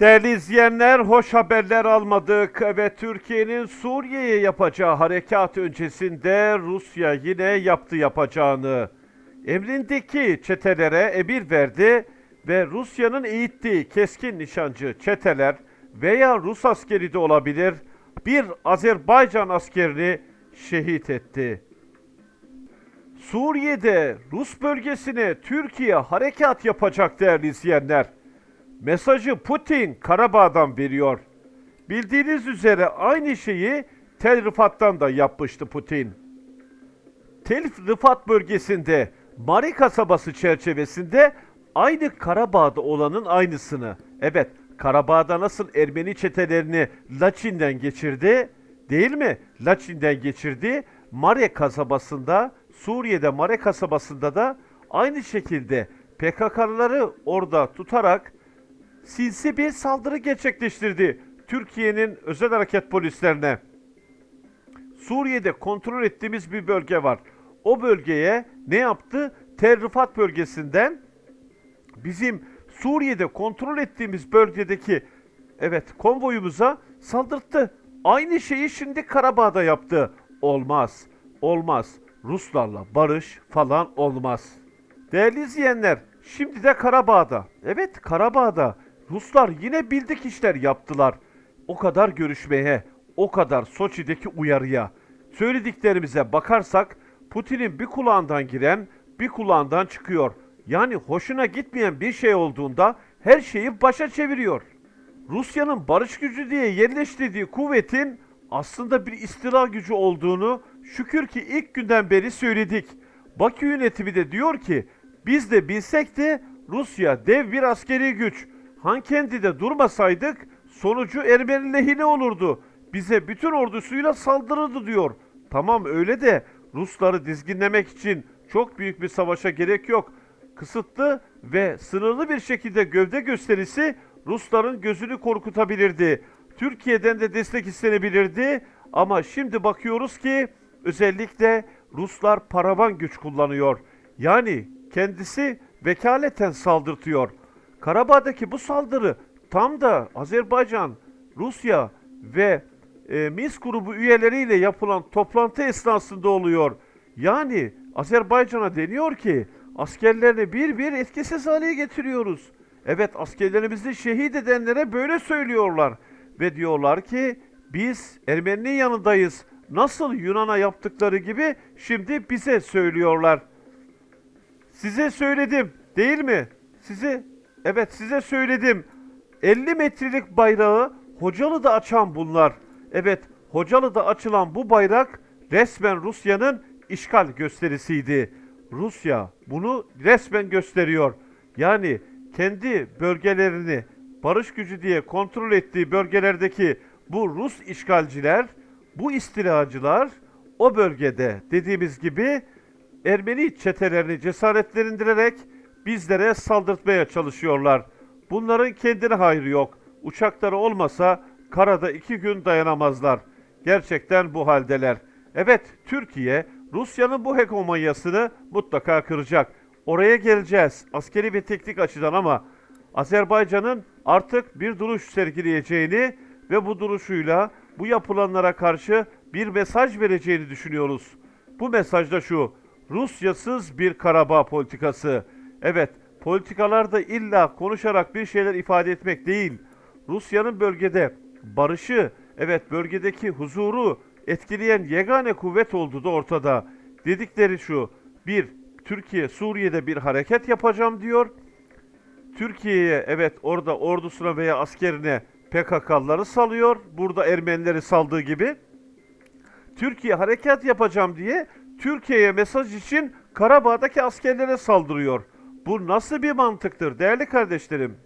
Değerli izleyenler, hoş haberler almadık ve Türkiye'nin Suriye'ye yapacağı harekat öncesinde Rusya yine yaptı yapacağını. Emrindeki çetelere emir verdi ve Rusya'nın eğittiği keskin nişancı çeteler veya Rus askeri de olabilir bir Azerbaycan askerini şehit etti. Suriye'de Rus bölgesine Türkiye harekat yapacak değerli izleyenler. Mesajı Putin Karabağ'dan veriyor. Bildiğiniz üzere aynı şeyi Tel Rifat'tan da yapmıştı Putin. Tel Rifat bölgesinde Mari kasabası çerçevesinde aynı Karabağ'da olanın aynısını. Evet, Karabağ'da nasıl Ermeni çetelerini Laçin'den geçirdi, değil mi? Laçin'den geçirdi. Mare kasabasında, Suriye'de Mare kasabasında da aynı şekilde PKK'lıları orada tutarak sinsi bir saldırı gerçekleştirdi Türkiye'nin özel hareket polislerine. Suriye'de kontrol ettiğimiz bir bölge var. O bölgeye ne yaptı? Tel Rifat bölgesinden bizim Suriye'de kontrol ettiğimiz bölgedeki evet konvoyumuza saldırttı. Aynı şeyi şimdi Karabağ'da yaptı. Olmaz. Olmaz. Ruslarla barış falan olmaz. Değerli izleyenler, şimdi de Karabağ'da. Evet, Karabağ'da Ruslar yine bildik işler yaptılar. O kadar görüşmeye, o kadar Soçi'deki uyarıya. Söylediklerimize bakarsak Putin'in bir kulağından giren bir kulağından çıkıyor. Yani hoşuna gitmeyen bir şey olduğunda her şeyi başa çeviriyor. Rusya'nın barış gücü diye yerleştirdiği kuvvetin aslında bir istila gücü olduğunu şükür ki ilk günden beri söyledik. Bakü yönetimi de diyor ki biz de bilsek de Rusya dev bir askeri güç. Hankendi'de durmasaydık sonucu Ermeni lehine olurdu. Bize bütün ordusuyla saldırırdı diyor. Tamam öyle de Rusları dizginlemek için çok büyük bir savaşa gerek yok. Kısıtlı ve sınırlı bir şekilde gövde gösterisi Rusların gözünü korkutabilirdi. Türkiye'den de destek istenebilirdi ama şimdi bakıyoruz ki özellikle Ruslar paravan güç kullanıyor. Yani kendisi vekaleten saldırtıyor. Karabağ'daki bu saldırı tam da Azerbaycan, Rusya ve e, Minsk grubu üyeleriyle yapılan toplantı esnasında oluyor. Yani Azerbaycan'a deniyor ki askerlerini bir bir etkisiz hale getiriyoruz. Evet askerlerimizi şehit edenlere böyle söylüyorlar. Ve diyorlar ki biz Ermeni'nin yanındayız. Nasıl Yunan'a yaptıkları gibi şimdi bize söylüyorlar. Size söyledim değil mi? Size evet size söyledim. 50 metrelik bayrağı Hocalı'da açan bunlar. Evet Hocalı'da açılan bu bayrak resmen Rusya'nın işgal gösterisiydi. Rusya bunu resmen gösteriyor. Yani kendi bölgelerini barış gücü diye kontrol ettiği bölgelerdeki bu Rus işgalciler, bu istilacılar o bölgede dediğimiz gibi Ermeni çetelerini cesaretlendirerek bizlere saldırtmaya çalışıyorlar. Bunların kendine hayrı yok. Uçakları olmasa karada iki gün dayanamazlar. Gerçekten bu haldeler. Evet Türkiye Rusya'nın bu hegemonyasını mutlaka kıracak. Oraya geleceğiz askeri ve teknik açıdan ama Azerbaycan'ın artık bir duruş sergileyeceğini ve bu duruşuyla bu yapılanlara karşı bir mesaj vereceğini düşünüyoruz. Bu mesaj da şu. Rusyasız bir Karabağ politikası. Evet, politikalar da illa konuşarak bir şeyler ifade etmek değil. Rusya'nın bölgede barışı, evet bölgedeki huzuru etkileyen yegane kuvvet olduğu da ortada. Dedikleri şu. Bir, Türkiye Suriye'de bir hareket yapacağım diyor. Türkiye'ye evet orada ordusuna veya askerine PKK'ları salıyor. Burada Ermenileri saldığı gibi. Türkiye harekat yapacağım diye Türkiye'ye mesaj için Karabağ'daki askerlere saldırıyor. Bu nasıl bir mantıktır değerli kardeşlerim?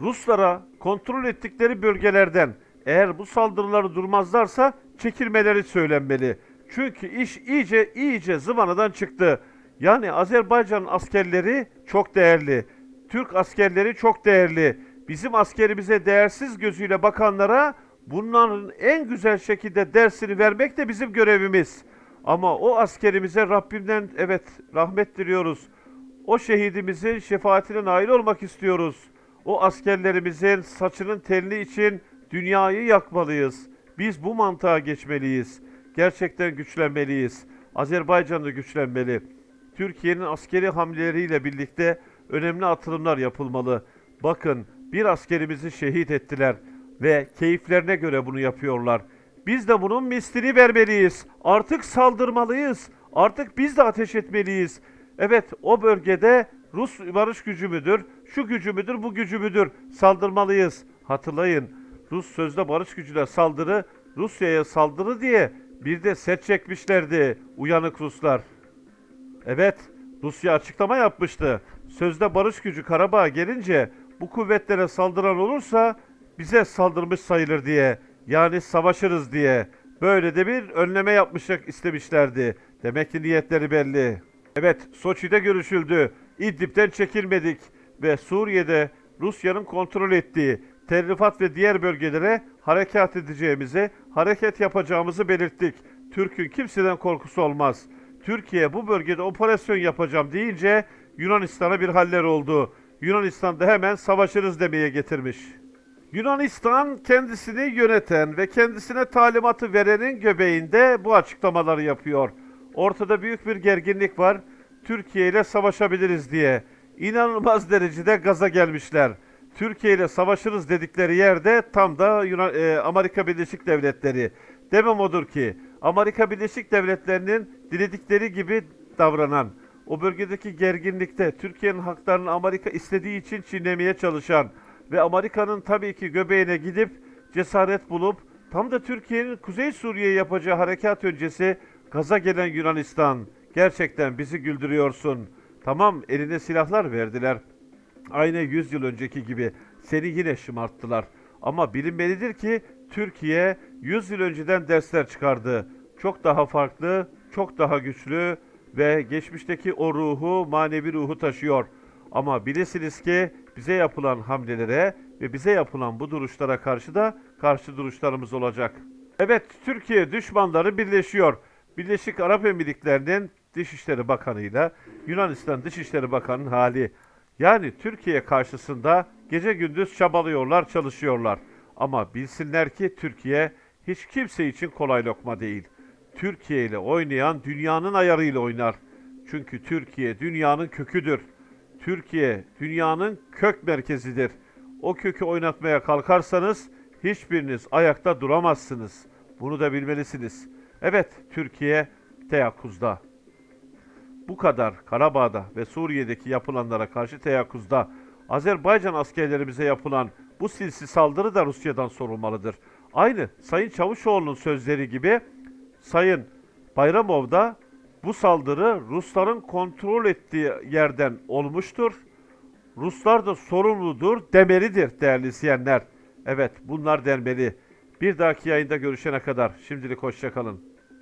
Ruslara kontrol ettikleri bölgelerden eğer bu saldırıları durmazlarsa çekilmeleri söylenmeli. Çünkü iş iyice iyice zıvanadan çıktı. Yani Azerbaycan askerleri çok değerli. Türk askerleri çok değerli. Bizim askerimize değersiz gözüyle bakanlara bunların en güzel şekilde dersini vermek de bizim görevimiz. Ama o askerimize Rabbimden evet rahmet diliyoruz. O şehidimizin şefaatine nail olmak istiyoruz. O askerlerimizin saçının telini için dünyayı yakmalıyız. Biz bu mantığa geçmeliyiz. Gerçekten güçlenmeliyiz. Azerbaycan da güçlenmeli. Türkiye'nin askeri hamleleriyle birlikte önemli atılımlar yapılmalı. Bakın bir askerimizi şehit ettiler ve keyiflerine göre bunu yapıyorlar. Biz de bunun mislini vermeliyiz. Artık saldırmalıyız. Artık biz de ateş etmeliyiz. Evet o bölgede Rus barış gücü müdür, şu gücü müdür, bu gücü müdür? Saldırmalıyız. Hatırlayın Rus sözde barış gücüne saldırı, Rusya'ya saldırı diye bir de set çekmişlerdi uyanık Ruslar. Evet, Rusya açıklama yapmıştı. Sözde barış gücü Karabağ'a gelince bu kuvvetlere saldıran olursa bize saldırmış sayılır diye. Yani savaşırız diye. Böyle de bir önleme yapmışlar istemişlerdi. Demek ki niyetleri belli. Evet, Soçi'de görüşüldü. İdlib'den çekilmedik ve Suriye'de Rusya'nın kontrol ettiği Tel Rifat ve diğer bölgelere harekat edeceğimizi, hareket yapacağımızı belirttik. Türk'ün kimseden korkusu olmaz. Türkiye bu bölgede operasyon yapacağım deyince Yunanistan'a bir haller oldu. Yunanistan da hemen savaşırız demeye getirmiş. Yunanistan kendisini yöneten ve kendisine talimatı verenin göbeğinde bu açıklamaları yapıyor. Ortada büyük bir gerginlik var. Türkiye ile savaşabiliriz diye. İnanılmaz derecede gaza gelmişler. Türkiye ile savaşırız dedikleri yerde tam da Yunan, e, Amerika Birleşik Devletleri. Demem odur ki Amerika Birleşik Devletleri'nin diledikleri gibi davranan, o bölgedeki gerginlikte Türkiye'nin haklarını Amerika istediği için çiğnemeye çalışan ve Amerika'nın tabii ki göbeğine gidip cesaret bulup tam da Türkiye'nin Kuzey Suriye yapacağı harekat öncesi gaza gelen Yunanistan. Gerçekten bizi güldürüyorsun. Tamam eline silahlar verdiler. Aynı 100 yıl önceki gibi seni yine şımarttılar. Ama bilinmelidir ki Türkiye 100 yıl önceden dersler çıkardı. Çok daha farklı, çok daha güçlü ve geçmişteki o ruhu, manevi ruhu taşıyor. Ama bilesiniz ki bize yapılan hamlelere ve bize yapılan bu duruşlara karşı da karşı duruşlarımız olacak. Evet, Türkiye düşmanları birleşiyor. Birleşik Arap Emirlikleri'nin Dışişleri Bakanı'yla Yunanistan Dışişleri Bakanı'nın hali. Yani Türkiye karşısında gece gündüz çabalıyorlar, çalışıyorlar. Ama bilsinler ki Türkiye hiç kimse için kolay lokma değil. Türkiye ile oynayan dünyanın ayarıyla oynar. Çünkü Türkiye dünyanın köküdür. Türkiye dünyanın kök merkezidir. O kökü oynatmaya kalkarsanız hiçbiriniz ayakta duramazsınız. Bunu da bilmelisiniz. Evet, Türkiye teyakkuzda. Bu kadar Karabağ'da ve Suriye'deki yapılanlara karşı teyakkuzda Azerbaycan askerlerimize yapılan bu silsi saldırı da Rusya'dan sorulmalıdır. Aynı Sayın Çavuşoğlu'nun sözleri gibi Sayın Bayramov da bu saldırı Rusların kontrol ettiği yerden olmuştur. Ruslar da sorumludur demelidir değerli izleyenler. Evet bunlar denmeli. Bir dahaki yayında görüşene kadar şimdilik hoşçakalın.